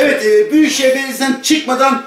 Evet, e, Büyükşehir Belediyesi'nden çıkmadan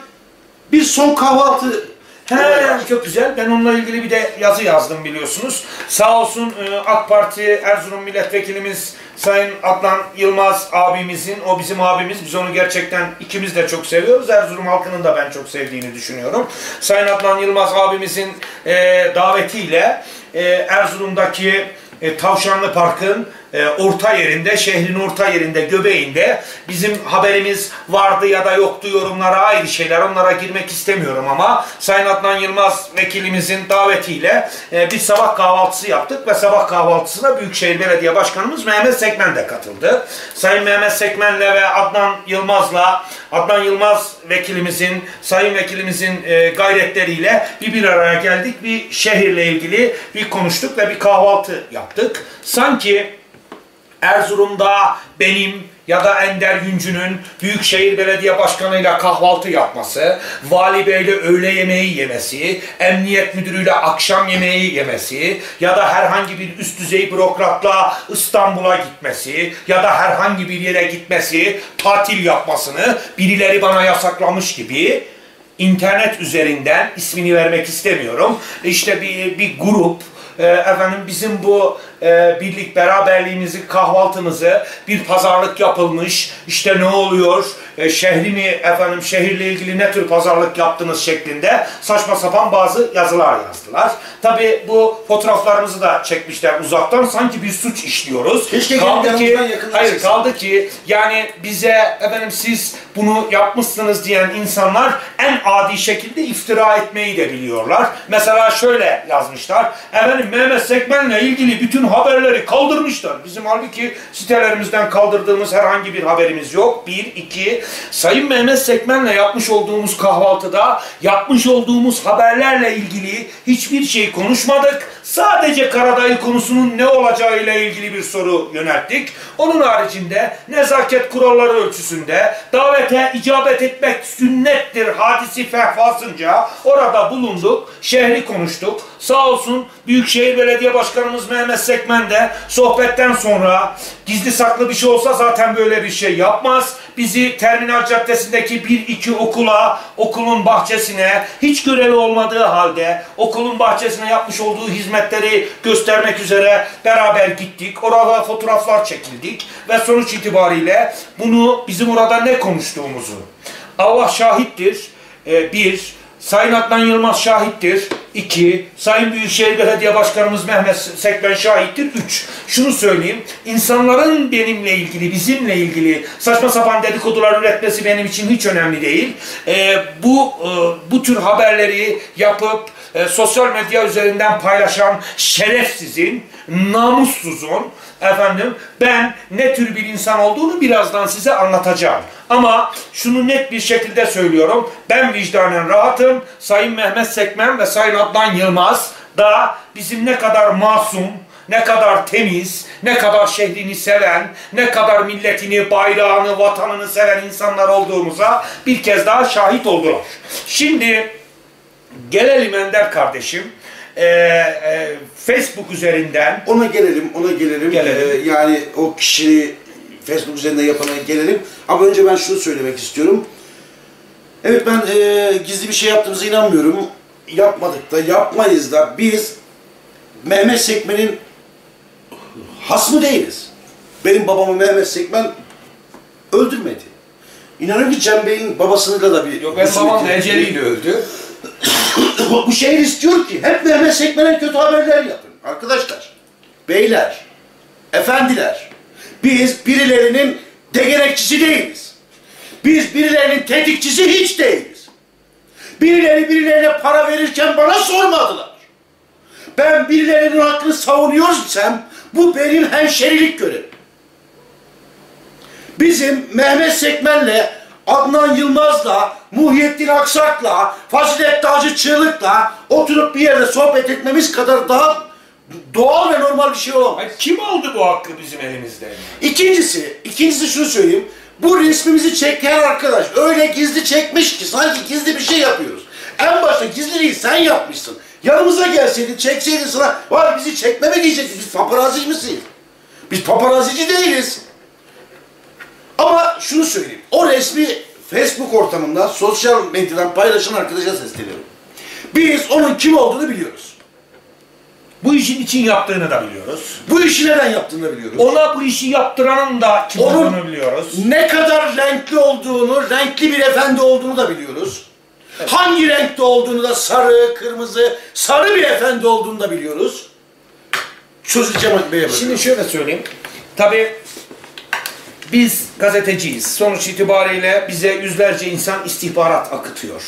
bir son kahvaltı He, çok güzel. Ben onunla ilgili bir de yazı yazdım biliyorsunuz. Sağ olsun e, AK Parti Erzurum Milletvekilimiz Sayın Adnan Yılmaz abimizin, o bizim abimiz, biz onu gerçekten ikimiz de çok seviyoruz. Erzurum halkının da ben çok sevdiğini düşünüyorum. Sayın Adnan Yılmaz abimizin e, davetiyle e, Erzurum'daki e, Tavşanlı Park'ın e, orta yerinde, şehrin orta yerinde, göbeğinde bizim haberimiz vardı ya da yoktu yorumlara ayrı şeyler. Onlara girmek istemiyorum ama Sayın Adnan Yılmaz vekilimizin davetiyle e, bir sabah kahvaltısı yaptık ve sabah kahvaltısına Büyükşehir Belediye Başkanımız Mehmet Sekmen de katıldı. Sayın Mehmet Sekmen'le ve Adnan Yılmaz'la Adnan Yılmaz vekilimizin, sayın vekilimizin e, gayretleriyle bir bir araya geldik. Bir şehirle ilgili bir konuştuk ve bir kahvaltı yaptık. Sanki Erzurum'da benim ya da Ender Güncü'nün Büyükşehir Belediye Başkanı'yla kahvaltı yapması, Vali Bey'le öğle yemeği yemesi, Emniyet Müdürü'yle akşam yemeği yemesi ya da herhangi bir üst düzey bürokratla İstanbul'a gitmesi ya da herhangi bir yere gitmesi, tatil yapmasını birileri bana yasaklamış gibi internet üzerinden ismini vermek istemiyorum. İşte bir, bir grup e, efendim bizim bu e, birlik beraberliğimizi, kahvaltımızı bir pazarlık yapılmış. İşte ne oluyor? E, şehrini efendim şehirle ilgili ne tür pazarlık yaptınız şeklinde saçma sapan bazı yazılar yazdılar. Tabi bu fotoğraflarımızı da çekmişler uzaktan sanki bir suç işliyoruz. Keşke kaldı ki hayır kaldı ki yani bize efendim siz bunu yapmışsınız diyen insanlar en adi şekilde iftira etmeyi de biliyorlar. Mesela şöyle yazmışlar. Efendim Mehmet Sekmen'le ilgili bütün haberleri kaldırmışlar. Bizim halbuki sitelerimizden kaldırdığımız herhangi bir haberimiz yok. Bir, iki, Sayın Mehmet Sekmen'le yapmış olduğumuz kahvaltıda yapmış olduğumuz haberlerle ilgili hiçbir şey konuşmadık. Sadece Karadayı konusunun ne olacağıyla ilgili bir soru yönelttik. Onun haricinde nezaket kuralları ölçüsünde davete icabet etmek sünnettir hadisi fehvasınca orada bulunduk. Şehri konuştuk. Sağ olsun Büyükşehir Belediye Başkanımız Mehmet Sekmen de sohbetten sonra gizli saklı bir şey olsa zaten böyle bir şey yapmaz. Bizi Terminal Caddesi'ndeki bir iki okula, okulun bahçesine hiç görevi olmadığı halde okulun bahçesine yapmış olduğu hizmetleri göstermek üzere beraber gittik. Orada fotoğraflar çekildik ve sonuç itibariyle bunu bizim orada ne konuştuğumuzu Allah şahittir. Ee, bir, Sayın Adnan Yılmaz şahittir. 2. Sayın Büyükşehir Belediye Başkanımız Mehmet Sekben şahittir. 3. Şunu söyleyeyim. İnsanların benimle ilgili, bizimle ilgili saçma sapan dedikodular üretmesi benim için hiç önemli değil. Ee, bu e, bu tür haberleri yapıp e, sosyal medya üzerinden paylaşan şerefsizin, namussuzun efendim ben ne tür bir insan olduğunu birazdan size anlatacağım. Ama şunu net bir şekilde söylüyorum. Ben vicdanen rahatım. Sayın Mehmet Sekmen ve Sayın Adnan Yılmaz da bizim ne kadar masum, ne kadar temiz, ne kadar şehrini seven, ne kadar milletini, bayrağını, vatanını seven insanlar olduğumuza bir kez daha şahit oldular. Şimdi gelelim Ender kardeşim. Ee, e, Facebook üzerinden Ona gelelim, ona gelelim. Gelelim. Ee, yani o kişi Facebook üzerinden yapana gelelim. Ama önce ben şunu söylemek istiyorum. Evet ben e, gizli bir şey yaptığımıza inanmıyorum. Yapmadık da, yapmayız da. Biz Mehmet Sekmen'in hasmı değiliz. Benim babamı Mehmet Sekmen öldürmedi. İnanın ki Cem Bey'in babasıyla da bir... Yok benim babam husumeti- eceliyle öldü. Bu şehir istiyor ki hep Mehmet Sekmen'e kötü haberler yapın. Arkadaşlar, beyler, efendiler, biz birilerinin degerekçisi değiliz. Biz birilerinin tetikçisi hiç değiliz. Birileri birilerine para verirken bana sormadılar. Ben birilerinin hakkını savunuyorsam bu benim hemşerilik görevim. Bizim Mehmet Sekmen'le, Adnan Yılmaz'la, Muhyiddin Aksak'la, Fazilet Dağcı Çığlık'la oturup bir yerde sohbet etmemiz kadar daha doğal ve normal bir şey olamaz. Ay, kim aldı bu hakkı bizim elimizden? İkincisi, ikincisi şunu söyleyeyim. Bu resmimizi çeken arkadaş öyle gizli çekmiş ki sanki gizli bir şey yapıyoruz. En başta gizliliği sen yapmışsın. Yanımıza gelseydin, çekseydin sana, var bizi çekme mi diyecektin? Biz paparazzi misin? Biz paparazici değiliz. Ama şunu söyleyeyim. O resmi Facebook ortamında sosyal medyadan paylaşan arkadaşa sesleniyorum. Biz onun kim olduğunu biliyoruz. Bu işin için yaptığını da biliyoruz. Bu işi neden yaptığını biliyoruz. Ona bu işi yaptıranın da kim Onun- olduğunu biliyoruz. Ne kadar renkli olduğunu, renkli bir efendi olduğunu da biliyoruz. Hangi renkte olduğunu da sarı, kırmızı, sarı bir efendi olduğunu da biliyoruz. Sözü Cemal Bey'e bırakıyorum. Şimdi şöyle söyleyeyim. Tabii biz gazeteciyiz. Sonuç itibariyle bize yüzlerce insan istihbarat akıtıyor.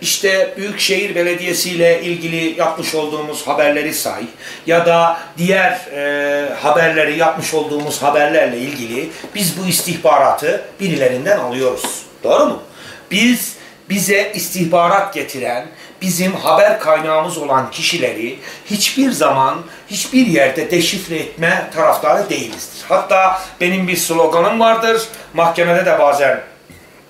İşte Büyükşehir Belediyesi ile ilgili yapmış olduğumuz haberleri say ya da diğer e, haberleri yapmış olduğumuz haberlerle ilgili biz bu istihbaratı birilerinden alıyoruz. Doğru mu? Biz bize istihbarat getiren, bizim haber kaynağımız olan kişileri hiçbir zaman, hiçbir yerde deşifre etme taraftarı değilizdir. Hatta benim bir sloganım vardır, mahkemede de bazen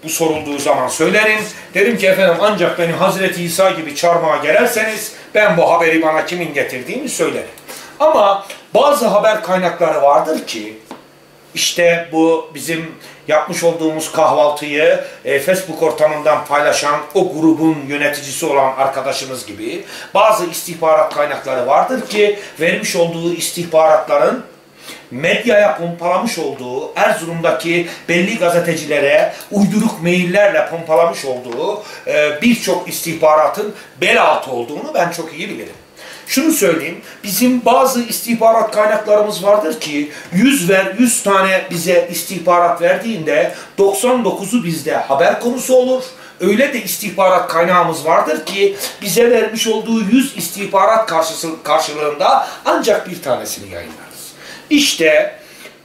bu sorulduğu zaman söylerim. Derim ki efendim ancak beni Hazreti İsa gibi çarmıha gererseniz ben bu haberi bana kimin getirdiğini söylerim. Ama bazı haber kaynakları vardır ki işte bu bizim yapmış olduğumuz kahvaltıyı e, Facebook ortamından paylaşan o grubun yöneticisi olan arkadaşımız gibi bazı istihbarat kaynakları vardır ki vermiş olduğu istihbaratların medyaya pompalamış olduğu, Erzurum'daki belli gazetecilere uyduruk maillerle pompalamış olduğu e, birçok istihbaratın bel altı olduğunu ben çok iyi bilirim. Şunu söyleyeyim, bizim bazı istihbarat kaynaklarımız vardır ki 100 ver 100 tane bize istihbarat verdiğinde 99'u bizde haber konusu olur. Öyle de istihbarat kaynağımız vardır ki bize vermiş olduğu 100 istihbarat karşısı, karşılığında ancak bir tanesini yayınlarız. İşte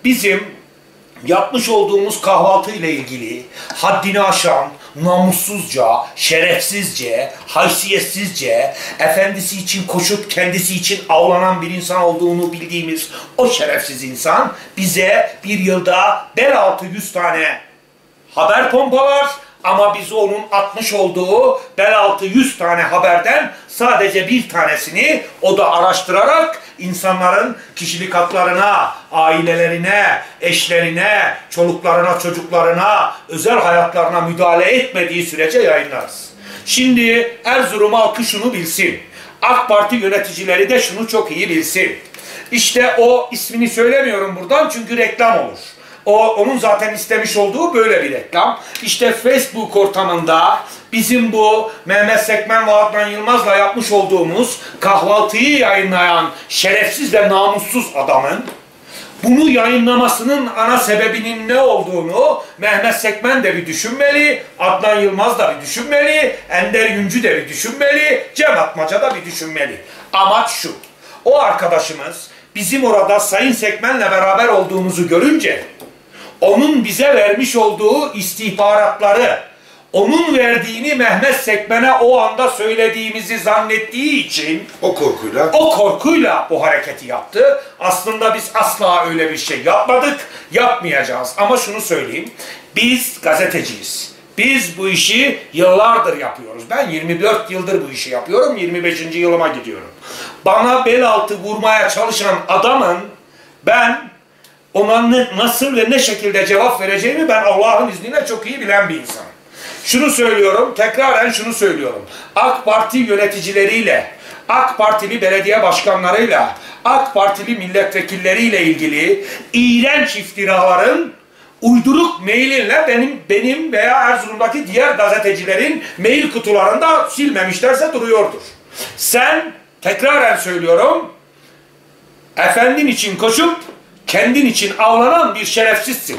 bizim yapmış olduğumuz kahvaltı ile ilgili haddini aşan, namussuzca, şerefsizce, haysiyetsizce, efendisi için koşup kendisi için avlanan bir insan olduğunu bildiğimiz o şerefsiz insan bize bir yılda bel altı yüz tane haber pompalar ama biz onun atmış olduğu bel altı 100 tane haberden sadece bir tanesini o da araştırarak insanların kişilik haklarına, ailelerine, eşlerine, çoluklarına, çocuklarına, özel hayatlarına müdahale etmediği sürece yayınlarız. Şimdi Erzurum halkı şunu bilsin. AK Parti yöneticileri de şunu çok iyi bilsin. İşte o ismini söylemiyorum buradan çünkü reklam olur. O onun zaten istemiş olduğu böyle bir reklam. İşte Facebook ortamında bizim bu Mehmet Sekmen ve Adnan Yılmaz'la yapmış olduğumuz kahvaltıyı yayınlayan şerefsiz ve namussuz adamın bunu yayınlamasının ana sebebinin ne olduğunu Mehmet Sekmen de bir düşünmeli, Adnan Yılmaz da bir düşünmeli, Ender Yüncü de bir düşünmeli, Cem Atmaca da bir düşünmeli. Amaç şu, o arkadaşımız bizim orada Sayın Sekmen'le beraber olduğumuzu görünce onun bize vermiş olduğu istihbaratları, onun verdiğini Mehmet Sekmen'e o anda söylediğimizi zannettiği için O korkuyla. o korkuyla bu hareketi yaptı. Aslında biz asla öyle bir şey yapmadık, yapmayacağız. Ama şunu söyleyeyim, biz gazeteciyiz. Biz bu işi yıllardır yapıyoruz. Ben 24 yıldır bu işi yapıyorum, 25. yılıma gidiyorum. Bana bel altı vurmaya çalışan adamın ben ona nasıl ve ne şekilde cevap vereceğimi ben Allah'ın izniyle çok iyi bilen bir insanım. Şunu söylüyorum, tekraren şunu söylüyorum. AK Parti yöneticileriyle, AK Partili belediye başkanlarıyla, AK Partili milletvekilleriyle ilgili iğrenç iftiraların uyduruk mailinle benim benim veya Erzurum'daki diğer gazetecilerin mail kutularında silmemişlerse duruyordur. Sen tekraren söylüyorum efendin için koşup kendin için avlanan bir şerefsizsin.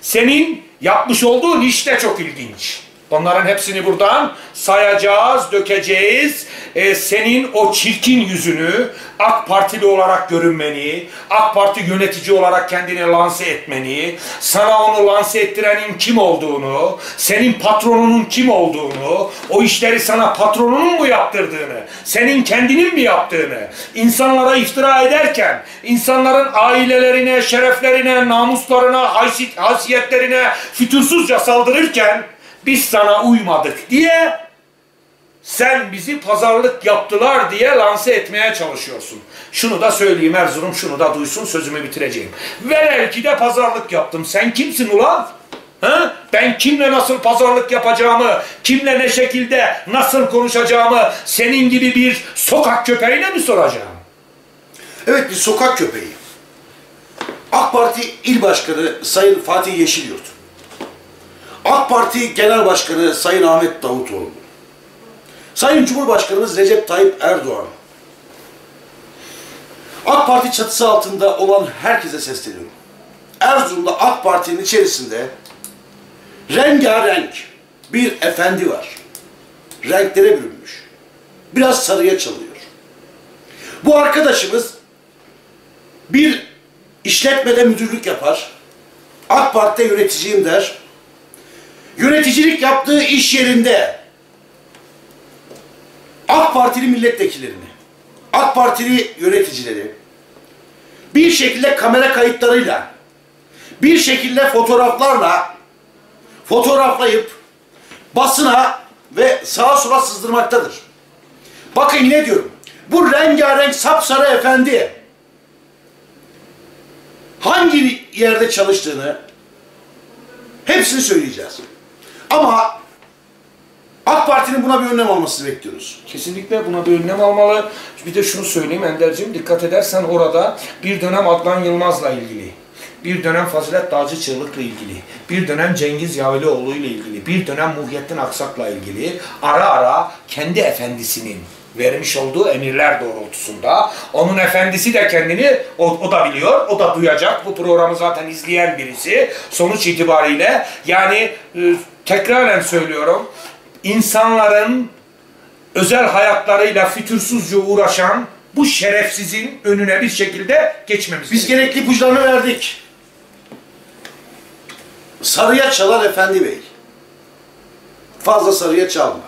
Senin yapmış olduğun iş de çok ilginç. Onların hepsini buradan sayacağız, dökeceğiz. Ee, senin o çirkin yüzünü AK Partili olarak görünmeni, AK Parti yönetici olarak kendini lanse etmeni, sana onu lanse ettirenin kim olduğunu, senin patronunun kim olduğunu, o işleri sana patronunun mu yaptırdığını, senin kendinin mi yaptığını, insanlara iftira ederken, insanların ailelerine, şereflerine, namuslarına, haysi- haysiyetlerine fütursuzca saldırırken, biz sana uymadık diye sen bizi pazarlık yaptılar diye lanse etmeye çalışıyorsun. Şunu da söyleyeyim Erzurum, şunu da duysun sözümü bitireceğim. Velev ki de pazarlık yaptım. Sen kimsin ulan? Ha? Ben kimle nasıl pazarlık yapacağımı, kimle ne şekilde nasıl konuşacağımı senin gibi bir sokak köpeğine mi soracağım? Evet bir sokak köpeği. AK Parti İl Başkanı Sayın Fatih Yeşilyurt. Parti Genel Başkanı Sayın Ahmet Davutoğlu. Sayın Cumhurbaşkanımız Recep Tayyip Erdoğan. AK Parti çatısı altında olan herkese sesleniyorum. Erzurum'da AK Parti'nin içerisinde rengarenk bir efendi var. Renklere bürünmüş. Biraz sarıya çalıyor. Bu arkadaşımız bir işletmede müdürlük yapar. AK Parti'de yöneticiyim der. Yöneticilik yaptığı iş yerinde AK Partili milletvekillerini, AK Partili yöneticileri bir şekilde kamera kayıtlarıyla, bir şekilde fotoğraflarla fotoğraflayıp basına ve sağa sola sızdırmaktadır. Bakın yine diyorum. Bu rengarenk sapsarı efendi hangi yerde çalıştığını hepsini söyleyeceğiz. Ama AK Parti'nin buna bir önlem almasını bekliyoruz. Kesinlikle buna bir önlem almalı. Bir de şunu söyleyeyim Ender'cim dikkat edersen orada bir dönem Adnan Yılmaz'la ilgili, bir dönem Fazilet Dağcı Çığlık'la ilgili, bir dönem Cengiz Yavelioğlu ilgili, bir dönem Muhyiddin Aksak'la ilgili ara ara kendi efendisinin vermiş olduğu emirler doğrultusunda onun efendisi de kendini o, o da biliyor, o da duyacak. Bu programı zaten izleyen birisi. Sonuç itibariyle yani e, tekraren söylüyorum insanların özel hayatlarıyla fütursuzca uğraşan bu şerefsizin önüne bir şekilde geçmemiz Biz gerekli ipuçlarını verdik. Sarıya çalar efendi bey. Fazla sarıya çalma.